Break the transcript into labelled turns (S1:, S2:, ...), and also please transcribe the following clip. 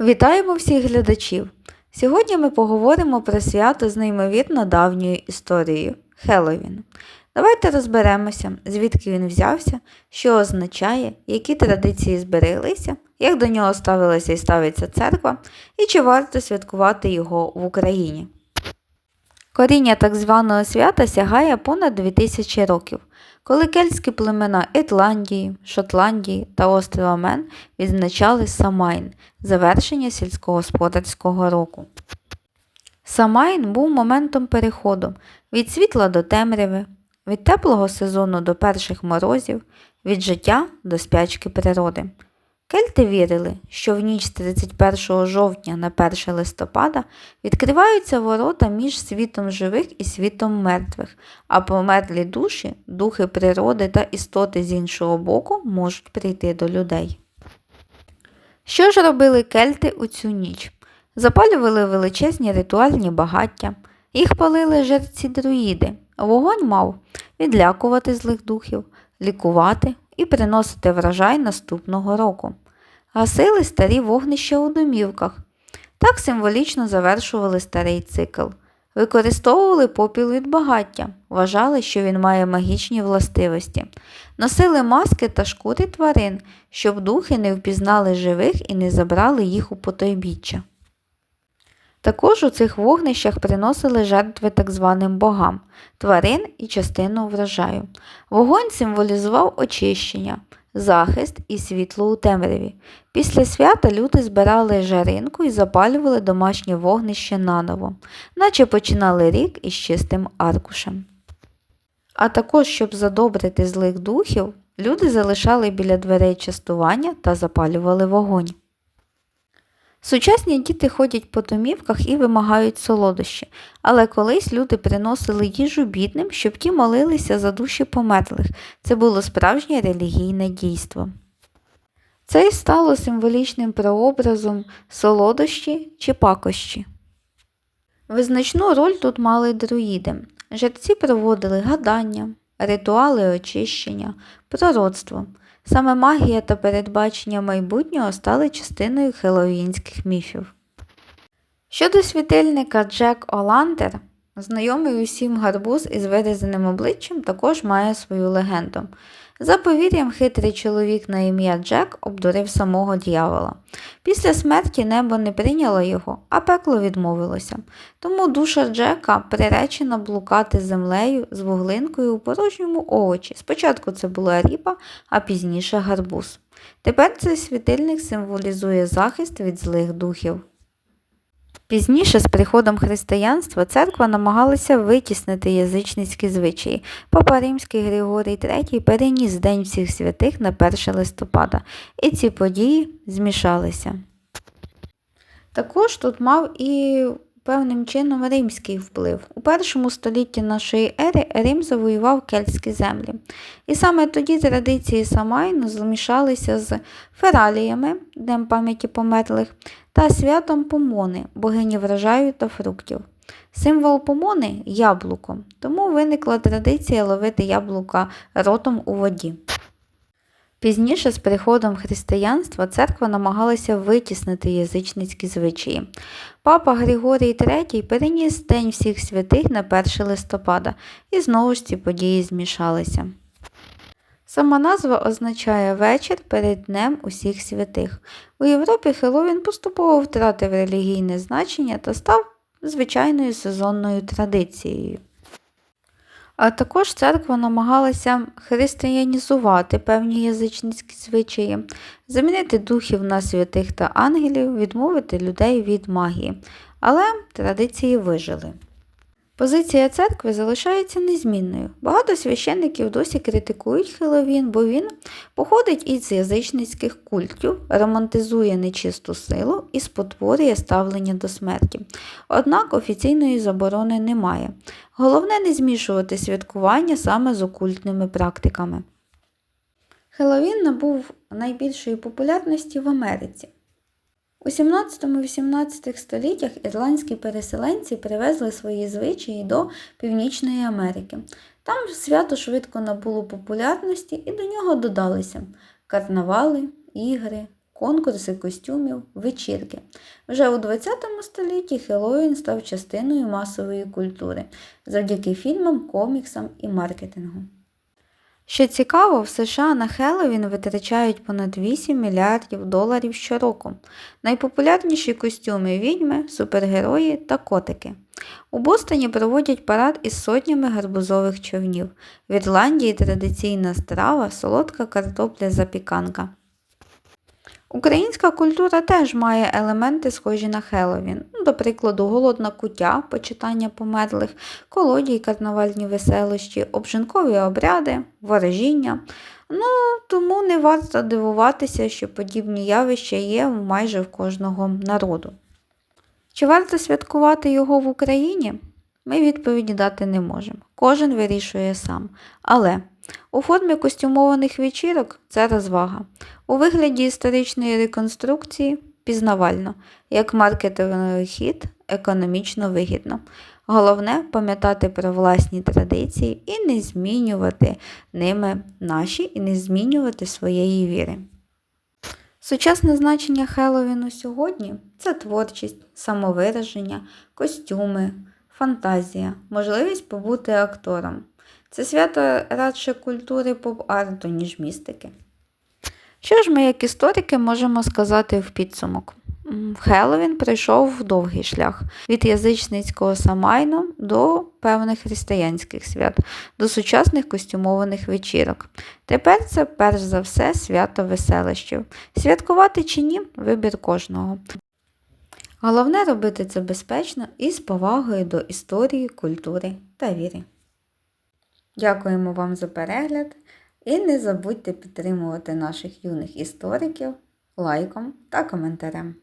S1: Вітаємо всіх глядачів! Сьогодні ми поговоримо про свято з неймовірно давньою історією Хеллоуін. Давайте розберемося, звідки він взявся, що означає, які традиції збереглися, як до нього ставилася і ставиться церква, і чи варто святкувати його в Україні. Коріння так званого свята сягає понад 2000 років, коли кельтські племена Ітландії, Шотландії та острова Мен відзначали Самайн завершення сільськогосподарського року. Самайн був моментом переходу від світла до темряви, від теплого сезону до перших морозів, від життя до спячки природи. Кельти вірили, що в ніч з 31 жовтня на 1 листопада відкриваються ворота між світом живих і світом мертвих, а померлі душі, духи природи та істоти з іншого боку можуть прийти до людей. Що ж робили кельти у цю ніч? Запалювали величезні ритуальні багаття, їх палили жерці друїди. Вогонь мав відлякувати злих духів, лікувати і приносити врожай наступного року. Гасили старі вогнища у домівках. Так символічно завершували старий цикл. Використовували попіл від багаття, вважали, що він має магічні властивості. Носили маски та шкури тварин, щоб духи не впізнали живих і не забрали їх у потойбіччя. Також у цих вогнищах приносили жертви так званим богам, тварин і частину врожаю. Вогонь символізував очищення, захист і світло у темряві. Після свята люди збирали жаринку і запалювали домашнє вогнище наново, наче починали рік із чистим аркушем. А також, щоб задобрити злих духів, люди залишали біля дверей частування та запалювали вогонь. Сучасні діти ходять по домівках і вимагають солодощі, але колись люди приносили їжу бідним, щоб ті молилися за душі померлих. Це було справжнє релігійне дійство. Це й стало символічним прообразом солодощі чи пакощі. Визначну роль тут мали друїди. Жерці проводили гадання, ритуали очищення, пророцтво. Саме магія та передбачення майбутнього стали частиною хеллоуінських міфів. Щодо світильника Джек Олантер, знайомий усім гарбуз із вирізаним обличчям також має свою легенду. За повір'ям, хитрий чоловік на ім'я Джек обдурив самого дьявола. Після смерті небо не прийняло його, а пекло відмовилося. Тому душа Джека приречена блукати землею з вуглинкою у порожньому овочі. Спочатку це була ріпа, а пізніше гарбуз. Тепер цей світильник символізує захист від злих духів. Пізніше, з приходом християнства, церква намагалася витіснити язичницькі звичаї. Папа Римський Григорій III переніс День всіх святих на 1 листопада, і ці події змішалися. Також тут мав і певним чином римський вплив. У першому столітті нашої ери Рим завоював кельтські землі. І саме тоді традиції Самайну змішалися з фераліями, Днем пам'яті померлих, та святом Помони, богині врожаю та фруктів. Символ помони яблуко, тому виникла традиція ловити яблука ротом у воді. Пізніше, з приходом християнства, церква намагалася витіснити язичницькі звичаї. Папа Григорій III переніс День всіх святих на 1 листопада, і знову ж ці події змішалися. Сама назва означає вечір перед Днем усіх святих. У Європі Хеллоуін поступово втратив релігійне значення та став звичайною сезонною традицією. А також церква намагалася християнізувати певні язичницькі звичаї, замінити духів на святих та ангелів, відмовити людей від магії, але традиції вижили. Позиція церкви залишається незмінною. Багато священників досі критикують Хеловін, бо він походить із язичницьких культів, романтизує нечисту силу і спотворює ставлення до смерті. Однак офіційної заборони немає. Головне не змішувати святкування саме з окультними практиками. Хеловін набув найбільшої популярності в Америці. У 17-18 століттях ірландські переселенці привезли свої звичаї до Північної Америки. Там свято швидко набуло популярності і до нього додалися карнавали, ігри, конкурси костюмів, вечірки. Вже у ХХ столітті Хеллоуін став частиною масової культури завдяки фільмам, коміксам і маркетингу. Що цікаво, в США на Хеллоуін витрачають понад 8 мільярдів доларів щороку. Найпопулярніші костюми відьми, супергерої та котики. У Бостоні проводять парад із сотнями гарбузових човнів. В Ірландії традиційна страва солодка картопля запіканка. Українська культура теж має елементи, схожі на Хеллоуін. Ну, До прикладу, голодна куття, почитання померлих, колодії, карнавальні веселощі, обжинкові обряди, ворожіння. Ну, тому не варто дивуватися, що подібні явища є майже в кожного народу. Чи варто святкувати його в Україні? Ми відповіді дати не можемо. Кожен вирішує сам. Але у формі костюмованих вечірок це розвага. У вигляді історичної реконструкції пізнавально, як маркетинговий хід, економічно вигідно. Головне пам'ятати про власні традиції і не змінювати ними наші, і не змінювати своєї віри. Сучасне значення Хеллоуіну сьогодні це творчість, самовираження, костюми, фантазія, можливість побути актором. Це свято радше культури поп-арту, ніж містики. Що ж ми, як історики, можемо сказати в підсумок? Хеллоуін пройшов довгий шлях від язичницького самайну до певних християнських свят, до сучасних костюмованих вечірок. Тепер це перш за все свято веселищів. Святкувати чи ні вибір кожного. Головне робити це безпечно і з повагою до історії, культури та віри. Дякуємо вам за перегляд і не забудьте підтримувати наших юних істориків лайком та коментарем.